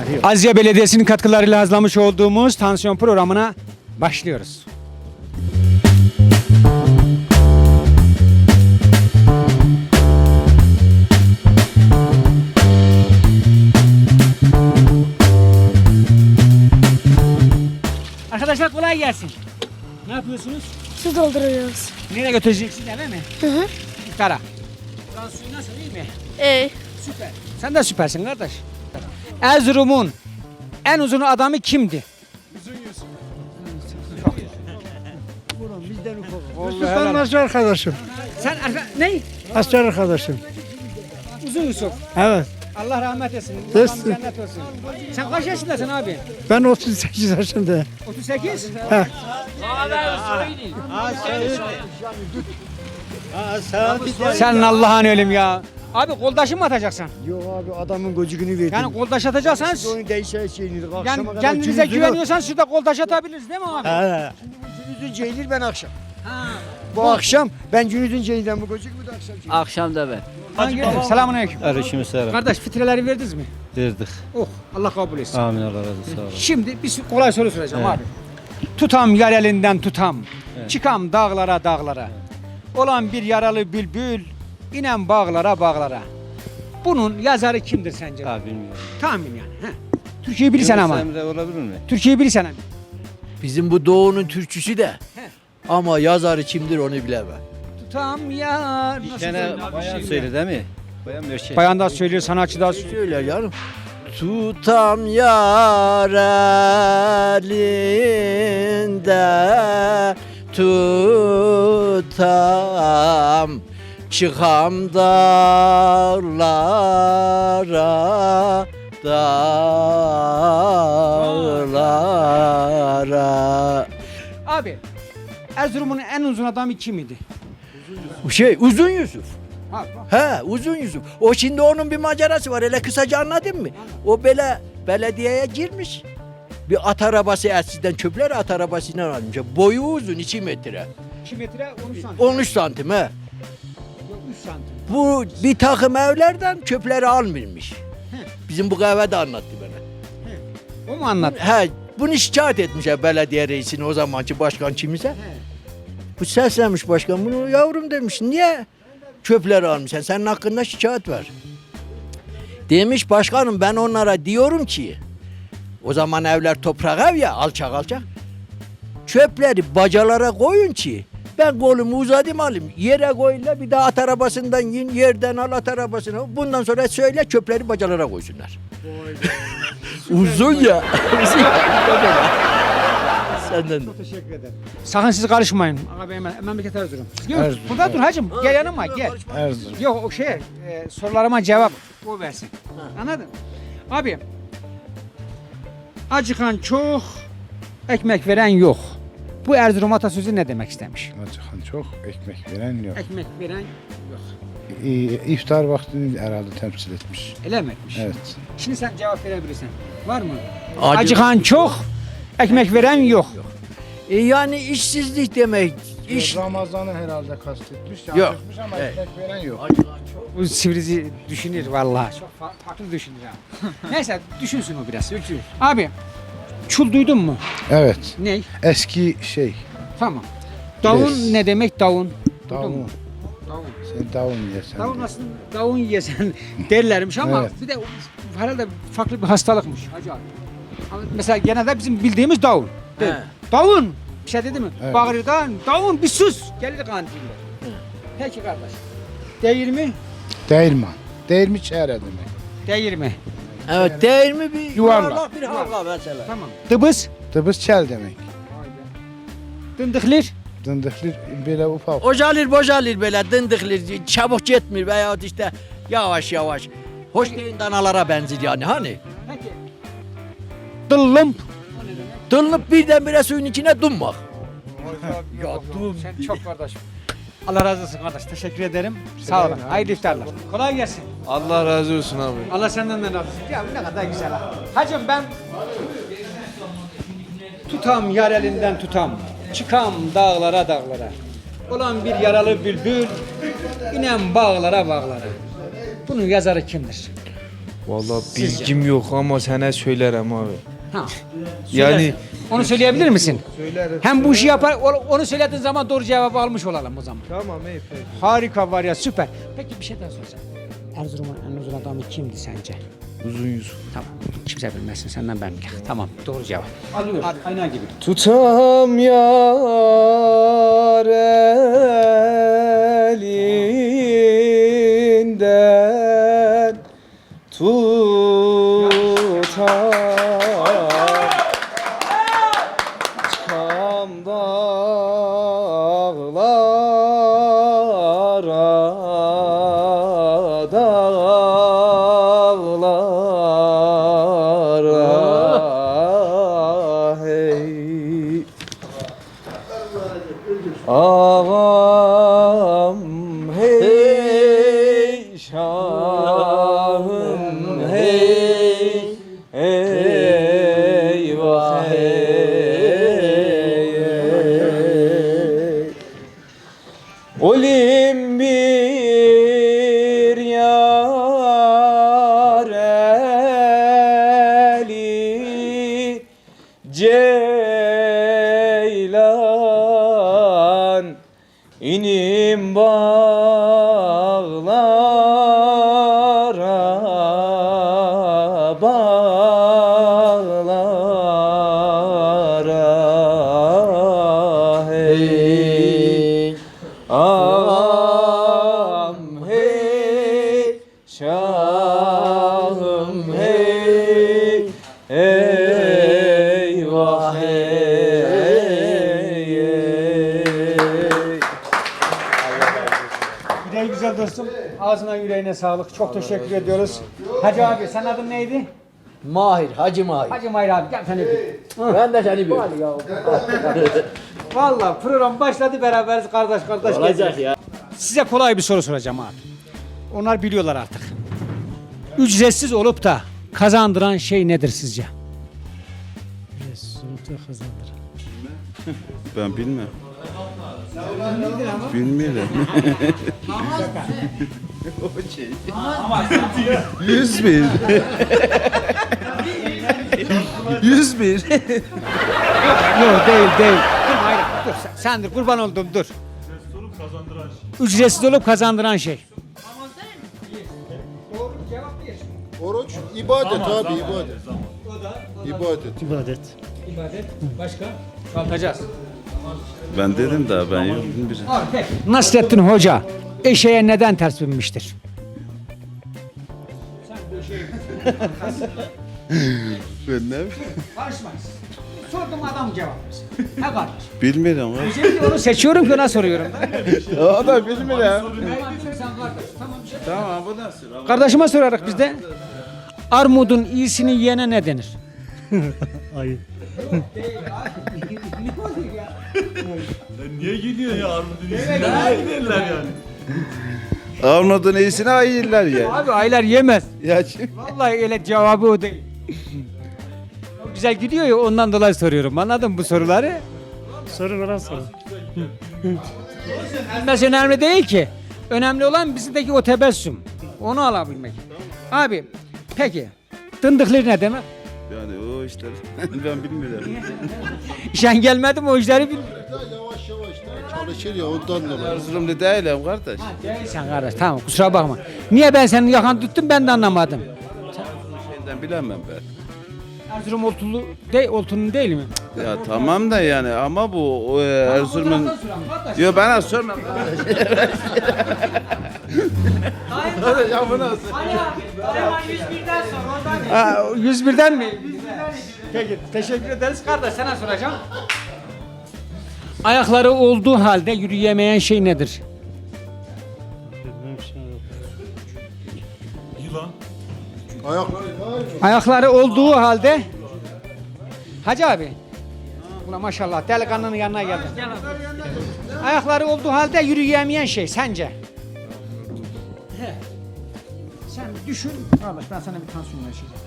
yok. Aziye Belediyesi'nin katkılarıyla hazırlamış olduğumuz tansiyon programına başlıyoruz. Arkadaşlar kolay gelsin. Ne yapıyorsunuz? Su dolduruyoruz. Nereye götüreceksin eve mi? Hı hı. İftara. Suyu nasıl iyi mi? Ee, Süper. Sen de süpersin kardeş. Erzurum'un en uzun adamı kimdi? Vallahi asker arkadaşım. Sen arka, ne? Asker arkadaşım. Uzun Yusuf. Evet. Allah rahmet etsin. Yes. Cennet olsun. Sen kaç yaşındasın abi? Ben 38 yaşındayım. 38. He. Sen Allah'ın ölüm ya. Abi koldaşı mı atacaksın? Yok abi adamın gocukunu verdim. Yani koldaş atacaksan Oyun değişen şeyini. Akşama yani kadar kendinize güveniyorsan şurada koldaş atabiliriz değil mi abi? He. Cürüzün ceylir ben akşam. Ha. Bu akşam ben cürüzün ceyilden bu gocuk mu da akşam ceyil. Akşam da ben. Hangi Selamun aleyküm. Aleykümselam. Kardeş fitreleri verdiniz mi? Verdik. Oh Allah kabul etsin. Amin Allah razı olsun. Sağ olun. Şimdi bir kolay soru soracağım Evet. abi. Tutam yar elinden tutam. Çıkam dağlara dağlara. Olan bir yaralı bülbül. İnen bağlara bağlara. Bunun yazarı kimdir sence? Ha bilmiyorum. Tahmin yani. He. Türkiye'yi bilirsen ama. Emre olabilir mi? Türkiye'yi bilirsen ama. Bizim bu doğunun türküsü de. Ama yazarı kimdir onu bilemem. Tutam yar. Nasıl Gene söylüyor? bayan söyle değil mi? Bayan bir şey. Bayan da söylüyor, sanatçı da söylüyor. Canım. Tutam yar elinde tutam çıkam dağlara dağlara Abi, Erzurum'un en uzun adamı kim idi? şey uzun Yusuf Ha, He uzun Yusuf. O şimdi onun bir macerası var. Hele kısaca anladın mı? O böyle belediyeye girmiş. Bir at arabası eskiden çöpler at arabasıyla almış. Boyu uzun 2 metre. 2 metre 13 santim. 13 santim he. Yok, 3 santim. Bu bir takım evlerden çöpleri almış. Bizim bu kahve de anlattı bana. O mu anlat? He bunu şikayet etmiş ya belediye reisine o zamanki başkan kimse. Bu seslenmiş başkan bunu yavrum demiş niye çöpleri almışsın senin hakkında şikayet var. Demiş başkanım ben onlara diyorum ki o zaman evler toprak ev ya alçak alçak. Çöpleri bacalara koyun ki ben kolumu uzadım alayım. Yere koyunla bir daha at arabasından yin yerden al at arabasına. Bundan sonra söyle çöpleri bacalara koysunlar. Uzun ya. Uzun ya. Senden de. Teşekkür ederim. Sakın siz karışmayın. Abi hemen memleket Erzurum. Yok, burada dur hacım. Gel yanıma gel. Erzurum. Yok o şey e, sorularıma cevap o versin. Anladın? Abi acıkan çok, ekmek veren yok. Bu Erzurum atasözü ne demek istemiş? Acıkan çok, ekmek veren yok. Ekmek veren yok. İ- İftar vaktini herhalde temsil etmiş. Öyle mi etmiş? Evet. Şimdi sen cevap verebilirsin. Var mı? Acı- Acıkan çok, ekmek veren yok. E yani işsizlik demek. İş. Ramazan'ı herhalde kastetmiş. Yok. Acıkmış ama Evet. ekmek veren yok. Bu sivrizi düşünür vallahi. Çok fa- farklı düşünür ha. Neyse düşünsün o biraz. Abi çul duydun mu? Evet. Ne? Eski şey. Tamam. Davun Yes. ne demek davun? Duydun Davun. mu? Davun. Sen davun yesen. Davun aslında davun yesen derlermiş ama Evet. bir de herhalde farklı bir hastalıkmış. Ama Mesela genelde bizim bildiğimiz davun. He. Davun. Bir şey dedi mi? Evet. Bağırdan davun bir sus. Gelir kantinde. Peki kardeş. Değil mi? Değirman. Değirmi çeyre demek. Değil mi? Evet değil mi bir Yuvarlak. yuvarlak bir halka mesela. Tamam. Dıbız. Dıbız çel demek. Dındıklir. Dındıklı böyle ufak. Ocalir bocalir böyle dındıklir çabuk gitmiyor veya işte yavaş yavaş. Hoş değil danalara benziyor yani hani. Peki. Dıllım. Dınlıp birdenbire suyun içine dummak. ya dum. Sen çok kardeşim. Allah razı olsun kardeş. Teşekkür ederim. Sağ olun. Hayırlı iftarlar. Kolay gelsin. Allah razı olsun abi. Allah senden de razı olsun. Ya ne kadar güzel ha. Hacım ben tutam yar elinden tutam. Çıkam dağlara dağlara. Olan bir yaralı bülbül inen bağlara bağlara. Bunun yazarı kimdir? Vallahi Sizce? bilgim yok ama sana söylerim abi. Ha. Yani Onu söyleyebilir misin? söylerim. Hem bu işi yapar, onu söylediğin zaman doğru cevabı almış olalım o zaman. Tamam iyi peki. Harika var ya süper. Peki bir şey daha soracağım. Erzurum'un en uzun adamı kimdi sence? Uzun Yusuf. Tamam. Kimse bilmezsin senden ben bilirim. Tamam doğru cevap. Alıyor. Aynen gibi. Tutam yar elinden Tutam dağlara Yüreğine sağlık. Çok teşekkür ediyoruz. Hacı abi sen adın neydi? Mahir, Hacı Mahir. Hacı Mahir abi gel seni bir. Ben de seni bir. Valla program başladı beraberiz kardeş kardeş. Olacak ya. Size kolay bir soru soracağım abi. Onlar biliyorlar artık. Ücretsiz olup da kazandıran şey nedir sizce? Ben bilmem. Bilmiyorum. Yüz bir. Yüz bir. Yok değil değil. Dur hayır dur sen, sen dur kurban oldum dur. Ücretsiz olup kazandıran şey. Oruç ibadet abi ibadet. İbadet. İbadet. İbadet başka? Kalkacağız. Ben dedim daha ben yok peki. Nasrettin Hoca eşeğe neden ters binmiştir? Ben ne Karışmayız. Sordum adam cevap versin. Ha kardeş. bilmiyorum. Şimdi onu seçiyorum ki ona soruyorum. O da bilmiyorum. tamam bu nasıl? Kardeşime sorarak biz de. Armudun iyisini yiyene ne denir? Ayı. Armudun iyisini ayırlar ya. Abi aylar yemez. Ya şimdi. Vallahi öyle cevabı o değil. O güzel gidiyor ya ondan dolayı soruyorum. Anladın mı bu soruları? Sorun olan sorun. Bilmesi önemli değil ki. Önemli olan bizimdeki o tebessüm. Onu alabilmek. Abi peki dındıklı ne demek? Yani o işler ben bilmiyorum. İşen gelmedi mi o işleri bil. Yavaş yavaş da çalışır ya ondan dolayı. Erzurumlu değilim kardeş. Sen kardeş tamam kusura bakma. Niye ben senin yakan tuttum ben de anlamadım. Şeyden bilemem ben. Erzurum Oltulu de, Oltu'nun değil mi? Ya tamam da yani ama bu o, e, Erzurum'un... Yo bana sorma. ya bu nasıl? Ha, 101'den mi? Peki teşekkür ederiz kardeş sana soracağım. Ayakları olduğu halde yürüyemeyen şey nedir? Ayak Ayakları olduğu halde Hacı abi. Ulan maşallah delikanlının yanına geldim. Ayakları olduğu halde yürüyemeyen şey sence? He. Sen düşün. Kardeş ben sana bir tansiyon yaşayacağım.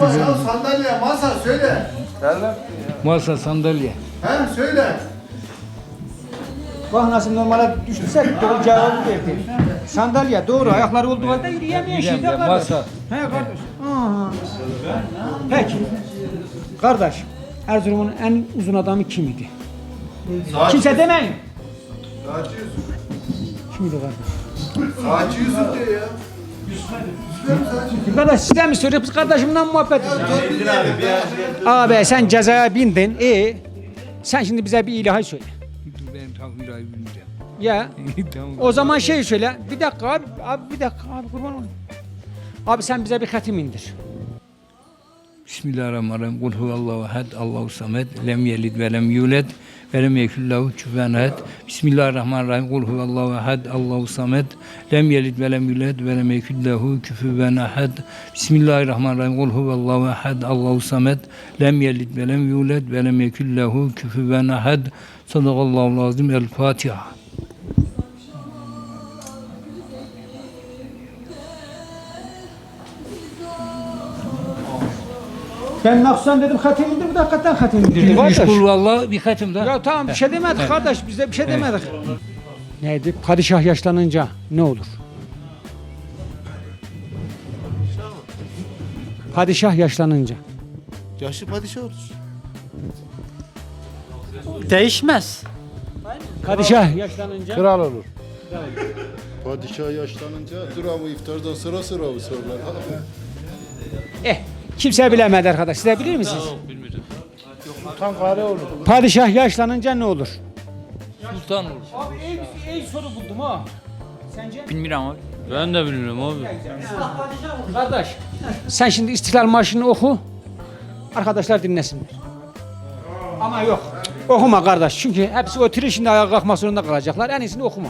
masa, sandalye, masa söyle. Masa sandalye. Hem söyle. Bak nasıl normale düştüse doğru cevabı verdi. Sandalye doğru ayakları olduğu halde yürüyemeyen şey de kardeş. masa. He kardeş. Aha. Peki. Kardeş Erzurum'un en uzun adamı kim idi? Kimse demeyin. Kimdi kardeş? Hacı Yusuf diyor ya. Kardeş size mi soruyor? Biz kardeşimden muhabbet ediyoruz. Abi sen cezaya bindin. E sen şimdi bize bir ilahi söyle. Ya o zaman şey söyle. Bir dakika abi, abi bir dakika abi kurban olayım. Abi sen bize bir hatim indir. Bismillahirrahmanirrahim. Kul huvallahu ehad, Allahu samed, lem yelid ve lem yulad ve lem yekun lehu kufuven ehad. Bismillahirrahmanirrahim. Kul huvallahu ehad, Allahu samed, lem yelid ve lem yulad ve lem yekun lehu kufuven ehad. Bismillahirrahmanirrahim. Kul huvallahu ehad, Allahu samed, lem yelid ve lem yulad ve lem yekun lehu kufuven ehad. Sadakallahu azim. El Fatiha. Ben naksan dedim hatim indir. Bu da hakikaten hatim indirdi. Üç kardeş. kul vallahu bir hatimde. Ya tamam bir şey demedik kardeş. Biz de bir şey demedik. Neydi? Padişah yaşlanınca ne olur? Padişah yaşlanınca. Yaşlı padişah olur. Değişmez. Padişah yaşlanınca Kral olur. Padişah yaşlanınca duramı iftardan sıra sıra mı sorular? eh kimse bilemedi arkadaş. Siz de bilir misiniz? Sultan Kare olur. Padişah yaşlanınca ne olur? Sultan olur. Abi iyi, iyi soru buldum ha. Sence? Bilmiyorum abi. Ben de bilmiyorum abi. Kardeş sen şimdi İstiklal Marşı'nı oku. Arkadaşlar dinlesinler. Ama yok. Okuma kardeş. Çünkü hepsi oturuyor şimdi ayağa kalkmak zorunda kalacaklar. En iyisini okuma.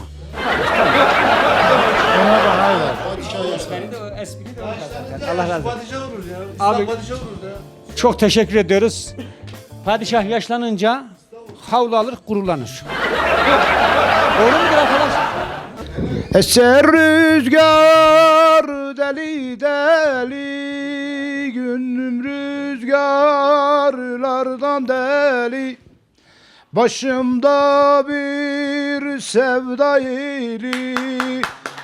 Padişah yaşlanınca. Allah razı olsun. Abi- padişah olur ya. Çok teşekkür ediyoruz. Padişah yaşlanınca havlu alır gurulanır. Doğru mudur arkadaşlar? Eser rüzgar deli deli Gönlüm rüzgarlardan deli Başımda bir sevda yeli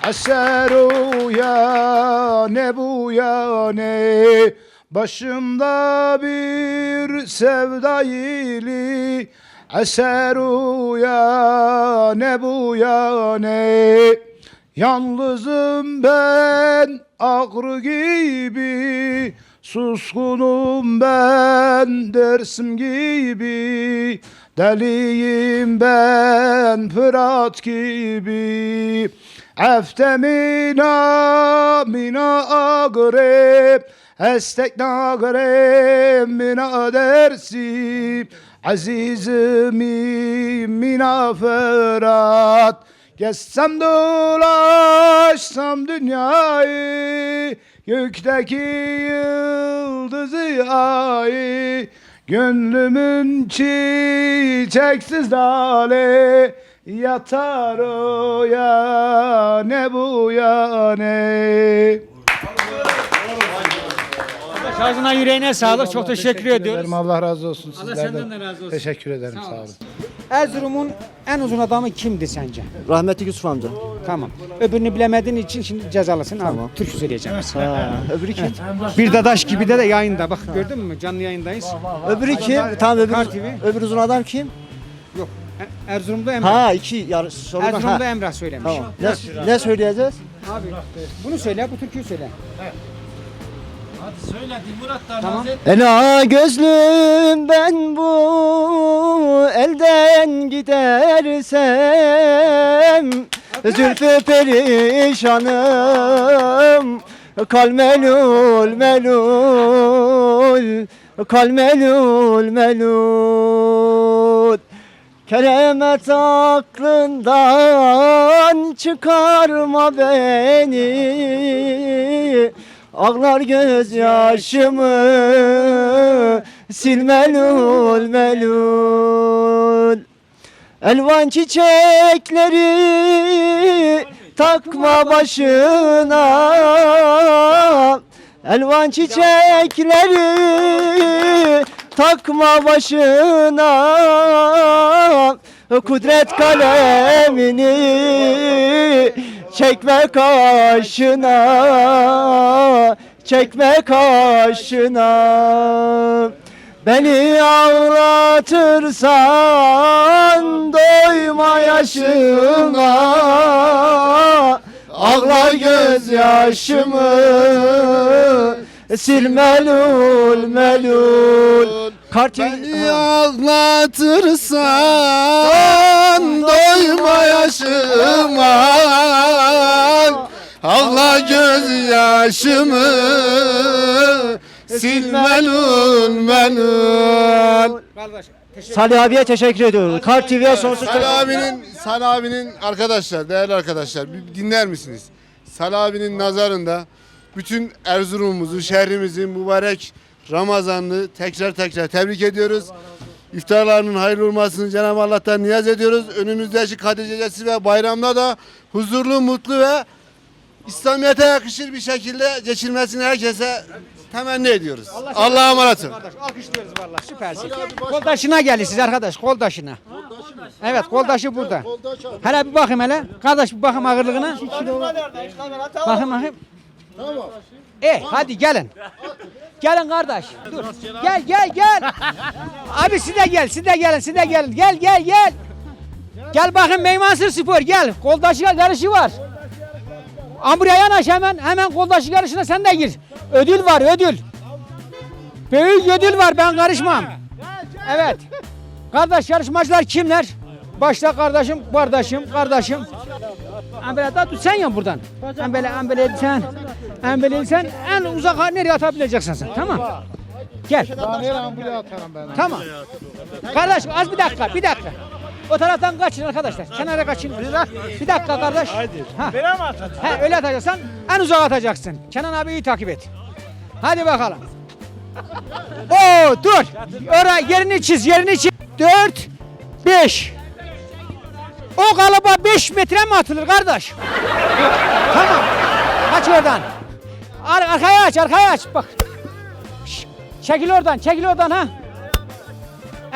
Eser o ya ne bu ya ne Başımda bir sevda yeli Eser o ya ne bu ya ne Yalnızım ben ağrı gibi Suskunum ben dersim gibi. Deliyim ben Fırat gibi. Eftemina mina agreb Estek nagrem mina dersim Azizim mina Fırat Gezsem dolaşsam dünyayı Gökteki yıldızı ay Gönlümün çiçeksiz dali Yatar o ya ne bu ya ne Ağzına yüreğine sağlık. Çok teşekkür ediyoruz. ederim. Allah razı olsun Allah sizlerden. senden de razı olsun. Teşekkür ederim Sağ sağ olun. Erzurum'un en uzun adamı kimdi sence? Rahmetli Yusuf amca. Tamam. Öbürünü bilemediğin için şimdi cezalısın. Tamam. Abi, türkü söyleyeceğim. Ha, öbürü kim? Bir dadaş gibi de, de yayında. Bak gördün mü? Canlı yayındayız. Öbürü kim? Tamam öbür, Kar TV. öbür uzun adam kim? Yok. E- Erzurum'da Emrah. Ha iki yarış sorudan. Erzurum'da Ha. Emrah söylemiş. Tamam. Ne, ne söyleyeceğiz? Abi bunu söyle, bu türküyü söyle. Tamam. Ela gözlüm ben bu elden gidersem Zülfü perişanım Kal melul melul Kal melul melul. Keremet aklından çıkarma beni Ağlar gözyaşımı sil melul melul. Elvan çiçekleri takma başına. Elvan çiçekleri takma başına. Kudret kalemini çekme kaşına çekme kaşına Beni ağlatırsan doyma yaşına Ağla gözyaşımı sil melul melul. Kart Beni ağlatırsan doyma yaşıma gözyaşımı sil melul melul Salih abiye teşekkür ediyoruz. Kart TV'ye sonsuz Salih abinin, Salih abinin arkadaşlar, değerli arkadaşlar bir dinler misiniz? Salih abinin nazarında bütün Erzurum'umuzu, şehrimizi mübarek Ramazan'ını tekrar tekrar tebrik ediyoruz. İftarlarının hayırlı olmasını Cenab-ı Allah'tan niyaz ediyoruz. Önümüzdeki Kadir Gecesi ve bayramda da huzurlu, mutlu ve İslamiyet'e yakışır bir şekilde geçirmesini herkese temenni ediyoruz. Allah'a emanet olun. Kardeş alkışlıyoruz vallahi süpersin. Koldaşına geldi siz arkadaş koldaşına. Evet koldaşı burada. Hele bir bakayım hele. Kardeş bir bakayım ağırlığına. Bakayım bakayım. E hadi gelin. Gelin kardeş. Dur. Gel gel gel. Abi siz de gel. Siz de gelin. Siz de gelin. Gel gel gel. Gel bakın Meymansır Spor gel. Koldaşı yarışı var. Amburaya yanaş hemen. Hemen koldaşı yarışına sen de gir. Ödül var ödül. Büyük ödül var ben karışmam. Evet. Kardeş yarışmacılar kimler? Başta kardeşim, kardeşim, kardeşim. Ambele da tut sen ya buradan. Ambele, ambele sen. Ambele sen en uzak nereye atabileceksin sen tamam. Gel. Tamam. Kardeş az bir dakika, bir dakika. O taraftan kaçın arkadaşlar. Kenara kaçın. Bir dakika kardeş. Ha. He, öyle atacaksan en uzağa atacaksın. Kenan abi iyi takip et. Hadi bakalım. Oo dur. Oraya yerini çiz, yerini çiz. 4 5 O kalıba 5 metre mi atılır kardeş? tamam. Kaç oradan. Ar arkaya aç, arkaya aç. Bak. Şş, Çekil oradan, çekil oradan ha.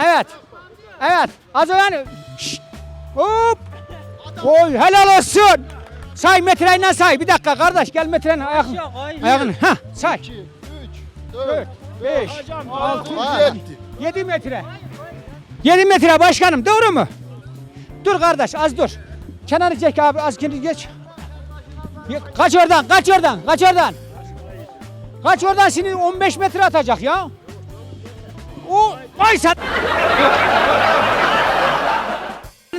Evet. Evet. Az önce. Şşt. Hop. Oy helal olsun. Say metreyle say. Bir dakika kardeş gel metreyle ayakını. Ayakını. Ha say. 4, 5, 6, 7 metre. 7 metre başkanım doğru mu? Dur kardeş az dur. Kenarı çek abi az kenarı geç. Kaç oradan kaç oradan kaç oradan. Kaç oradan şimdi 15 metre atacak ya. O ay sen.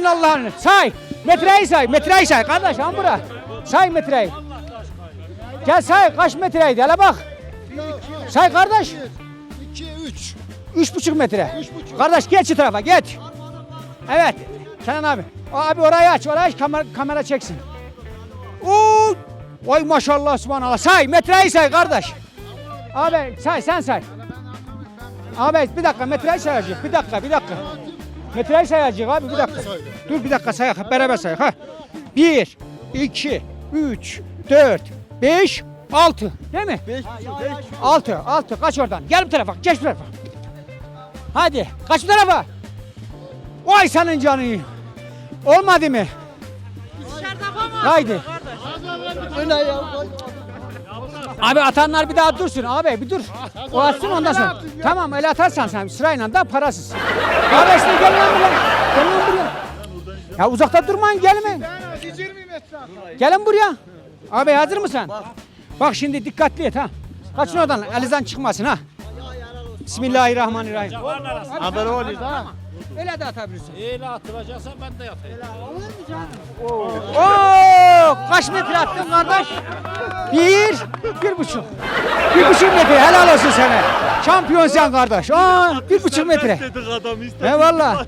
Allah'ını say. Metreyi say metreyi say kardeş han bura. Say metreyi. Gel say kaç metreydi hele bak. Say kardeş. 2 3 Üç buçuk metre. Kardeş geç şu tarafa geç. Evet. Kenan abi. Abi orayı aç. Orayı aç kamera, kamera çeksin. Oo! Vay maşallah subhanallah. Say metreyi say kardeş. Abi say sen say. Abi bir dakika metreyi sayacak. Bir dakika bir dakika. Metreyi sayacak abi bir dakika. Dur bir dakika say. Hep beraber say. Ha. Bir, iki, üç, dört, beş, altı. Değil mi? Beş, Altı, altı. Kaç oradan. Gel bu tarafa. Geç bu tarafa. Hadi. Kaç bu tarafa. Vay senin canı. Olmadı mı? Haydi. Abi atanlar bir daha dursun abi bir dur. O atsın ondan sonra. Tamam öyle atarsan sen sırayla da parasız. Abi işte gel lan buraya. Gel lan buraya. Ya uzakta durmayın gelme. Gelin buraya. Abi hazır mısın? Bak şimdi dikkatli et ha. Kaçın oradan elinizden çıkmasın ha. Bismillahirrahmanirrahim. Haber oluyor ha. Öyle de atabilirsin. Öyle atılacaksa ben de yapayım. Oo, kaç metre attın kardeş? Bir, bir buçuk. Bir buçuk metre helal olsun sana. Şampiyon sen kardeş. Aa, bir buçuk metre. He valla.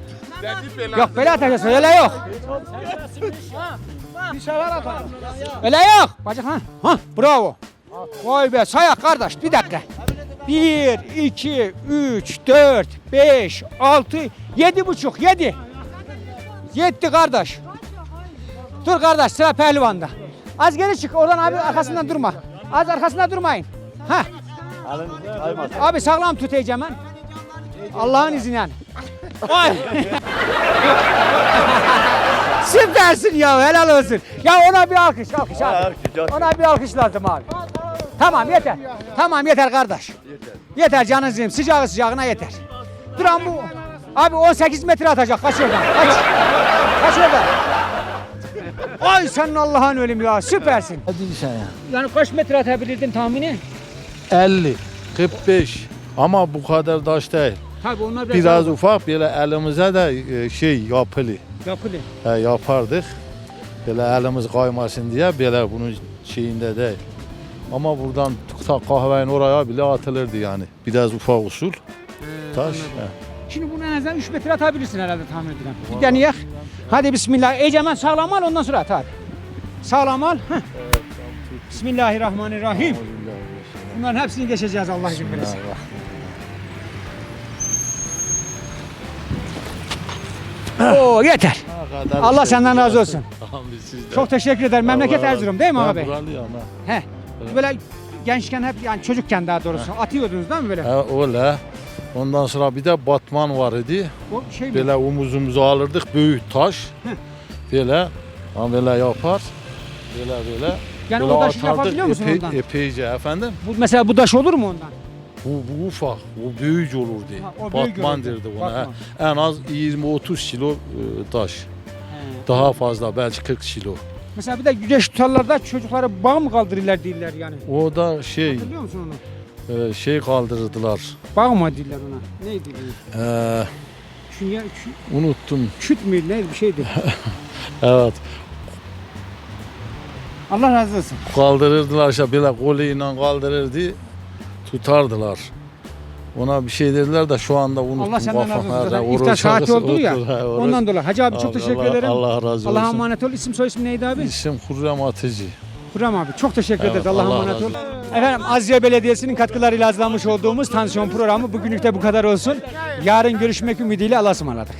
Yok böyle atacaksın öyle yok. Öyle yok. Bacak ha. Ha bravo. Vay be sayak kardeş bir dakika. Bir, iki, üç, dört, beş, altı, yedi buçuk, yedi. Yetti kardeş. Dur kardeş sıra pehlivanda. Az geri çık oradan abi arkasından durma. Az arkasında durmayın. Ha. Abi sağlam tut heyecan. Allah'ın izniyle. Vay. Süpersin ya helal olsun. Ya ona bir alkış alkış abi. Ona bir alkış lazım abi. Tamam yeter. Tamam yeter kardeş. Yeter canınızım sıcağı sıcağına yeter. Duran bu. Abi 18 metre atacak kaç oradan kaç. Kaç oradan. Ay sen Allah'ın ölüm ya süpersin. Hadi sen ya. Yani kaç metre atabilirdin tahmini? 50, 45 ama bu kadar taş değil. Tabii onlar biraz, Biraz daha ufak böyle elimize de e, şey yapılı yapılı. e, yapardık. Böyle elimiz kaymasın diye böyle bunun şeyinde değil. Ama buradan ta kahvenin oraya bile atılırdı yani. Biraz ufak usul taş. he. Şimdi bunu en azından 3 metre atabilirsin herhalde tahmin edilen. Bir deneyek. Hadi bismillah. Egemen sağlam al ondan sonra at hadi. Sağlam al. Heh. Bismillahirrahmanirrahim. Bunların hepsini geçeceğiz Allah izin verirse. Oo yeter. Allah şey senden değil. razı olsun. Sizden. Çok teşekkür ederim. Memleket Erzurum değil mi abi? buralıyım ha. He. Böyle gençken hep yani çocukken daha doğrusu atıyordunuz değil mi böyle? He, öyle. Ondan sonra bir de batman var idi. O şey mi? Böyle omuzumuza alırdık büyük taş. Böyle ha böyle yapar. Böyle böyle. Yani böyle o taşı atardık yapabiliyor musun epey- ondan? Epeyce efendim. Bu, mesela bu taş olur mu ondan? Bu, bu ufak, o büyük olurdu. Ha, o büyük Batman olurdu, derdi buna. batman. En az 20-30 kilo e, taş. Daha fazla belki 40 kilo. Mesela bir de güneş tutarlarda çocuklara bağ mı kaldırırlar değiller yani. O da şey Hatırlıyor musun onu? e, şey kaldırdılar. Bağ mı değiller ona? Neydi? bu? E, Çünkü çü- unuttum. küt mü neydi bir şeydi. Evet. Allah razı olsun. Kaldırırdılar işte böyle koluyla kaldırırdı. Tutardılar. Ona bir şey dediler de şu anda unuttum. Allah senden razı olsun. Zaten İftar saati oldu ya. Ondan dolayı. Hacı abi çok teşekkür Allah- ederim. Allah razı olsun. Allah'a emanet ol. İsim soy isim neydi abi? İsim Hürrem Atıcı. Kuram abi çok teşekkür ederiz. Allah'a Allah emanet razı ol. Efendim Azize Belediyesi'nin katkılarıyla hazırlanmış olduğumuz tansiyon programı bugünlük de bu kadar olsun. Yarın görüşmek ümidiyle Allah'a ısmarladık.